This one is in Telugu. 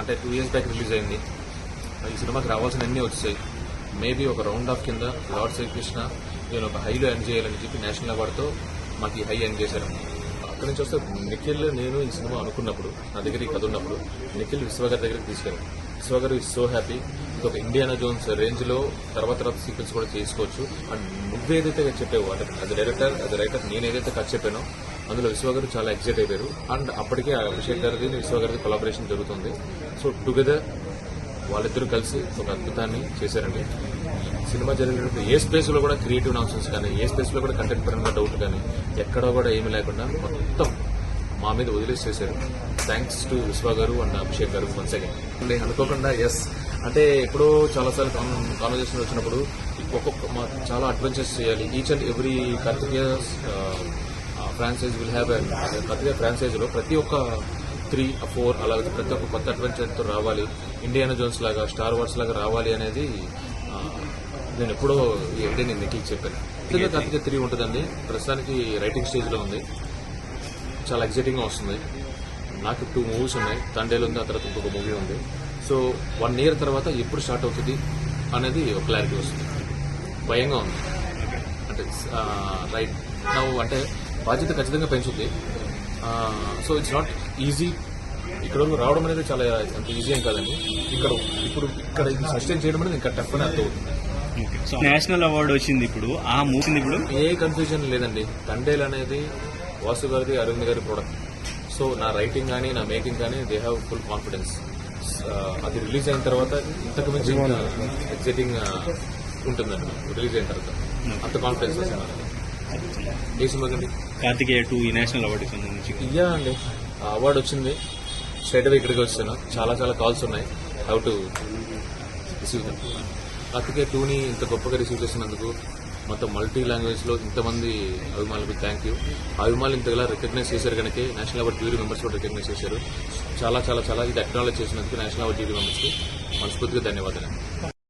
అంటే టూ ఇయర్స్ బ్యాక్ రిలీజ్ అయింది. ఈ సినిమాకి రావాల్సిన అన్నీ వచ్చాయి. మేబీ ఒక రౌండ్ ఆఫ్ కింద లార్డ్ శ్రీకృష్ణ నేను ఒక హైలో ఎండ్ చేయాలని చెప్పి నేషనల్ అవార్డుతో మాకు ఈ హై ఎండ్ చేశారు. అక్కడి నుంచి వస్తే నిఖిల్ నేను ఈ సినిమా అనుకున్నప్పుడు నా దగ్గర ఈ కథ ఉన్నప్పుడు నిఖిల్ విశ్వ గారి దగ్గరికి తీసుకెళ్ళాను విశ్వ గారు ఇస్ సో హ్యాపీ ఇది ఒక ఇండియానా జోన్స్ రేంజ్లో తర్వాత తర్వాత సీక్వెన్స్ కూడా చేసుకోవచ్చు. అండ్ నువ్వేదైతే చెప్పావు అంటే అది డైరెక్టర్ అది రైటర్ నేను ఏదైతే కథ చెప్పానో అందులో విశ్వ గారు చాలా ఎక్సైట్ అయిపోయారు. అండ్ అప్పటికే అభిషేక్ గారిది విశ్వ గారిది కొలాబరేషన్ జరుగుతుంది. సో టుగెదర్ వాళ్ళిద్దరూ కలిసి ఒక అద్భుతాన్ని చేశారండి. సినిమా జరిగినప్పుడు ఏ స్పేస్లో కూడా క్రియేటివ్ నాన్సెన్స్ కానీ ఏ స్పేస్లో కూడా కంటెంట్ పరంగా డౌట్ కానీ ఎక్కడ కూడా ఏమీ లేకుండా మొత్తం మా మీద వదిలేసి చేశారు థ్యాంక్స్ టు విశ్వ గారు అండ్ అభిషేక్ గారు వన్స్ అగైన్ అనుకోకుండా ఎస్ అంటే ఎప్పుడో చాలాసార్లు కాన్వర్జేషన్ వచ్చినప్పుడు ఒక్కొక్క చాలా అడ్వెంచర్స్ చేయాలి. Each and every continuous franchise will have Karthikeya ఫ్రాంచైజ్లో ప్రతి ఒక్క త్రీ ఫోర్ అలా ప్రతి ఒక్క కొత్త అడ్వెంచర్తో రావాలి. ఇండియానా జోన్స్ లాగా స్టార్ వార్స్ లాగా రావాలి అనేది నేను ఎప్పుడో ఈ ఐడియా నేను మీకు చెప్పాను కార్తికేయ త్రీ ఉంటుందండి. ప్రస్తుతానికి రైటింగ్ స్టేజ్లో ఉంది. చాలా ఎగ్జైటింగ్గా వస్తుంది. నాకు టూ మూవీస్ ఉన్నాయి. తండేలు ఉంది ఆ తర్వాత ఇంకొక మూవీ ఉంది. సో వన్ ఇయర్ తర్వాత ఎప్పుడు స్టార్ట్ అవుతుంది అనేది ఒక క్లారిటీ వస్తుంది. భయంగా ఉంది. అంటే రైట్ అంటే బాధ్యత ఖచ్చితంగా పెంచుద్ది. సో ఇట్స్ నాట్ ఈజీ ఇక్కడ రావడం అనేది చాలా అంత ఈజీ ఏం కాదండి. ఇక్కడ ఇప్పుడు ఇక్కడ ఇది సస్టైన్ చేయడం అనేది ఇంకా టఫ్ అని అర్థం నేషనల్ అవార్డు వచ్చింది ఇప్పుడు. ఆ మూసింది ఇప్పుడు? ఏ కన్ఫ్యూజన్ లేదండి. తండేల్ అనేది వాసు గారిది అరవింద్ గారి ప్రోడక్ట్ సో నా రైటింగ్ కానీ నా మేకింగ్ కానీ దే హ్యావ్ ఫుల్ కాన్ఫిడెన్స్ అది రిలీజ్ అయిన తర్వాత ఇంతకు మించి ఎగ్జైటింగ్ ఉంటుందండి. రిలీజ్ అయిన తర్వాత. అంత కాన్ఫిడెన్స్ కండి కార్తికేయ టూ ఈ నేషనల్ అవార్డుకి సంబంధించి ఇయ్యా అండి. ఆ అవార్డు వచ్చింది. స్ట్రైట్ అవే ఇక్కడికి వచ్చాను. చాలా చాలా కాల్స్ ఉన్నాయి. హౌ టు రిసీవ్ అందుకే టూని ఇంత గొప్పగా రిసీవ్ చేసినందుకు మొత్తం మల్టీ లాంగ్వేజ్లో ఇంతమంది అభిమానులకు థ్యాంక్ యూ అభిమానులు ఇంతలా రికగ్నైజ్ చేశారు కనుక నేషనల్ అవార్డ్ జ్యూరీ మెంబర్స్ కూడా రికగ్నైజ్ చేశారు. చాలా చాలా చాలా ఇది అక్నాలజ్ చేసినందుకు నేషనల్ అవార్డ్ జ్యూరీ మెంబర్స్కి మనస్ఫూర్తిగా ధన్యవాదాలు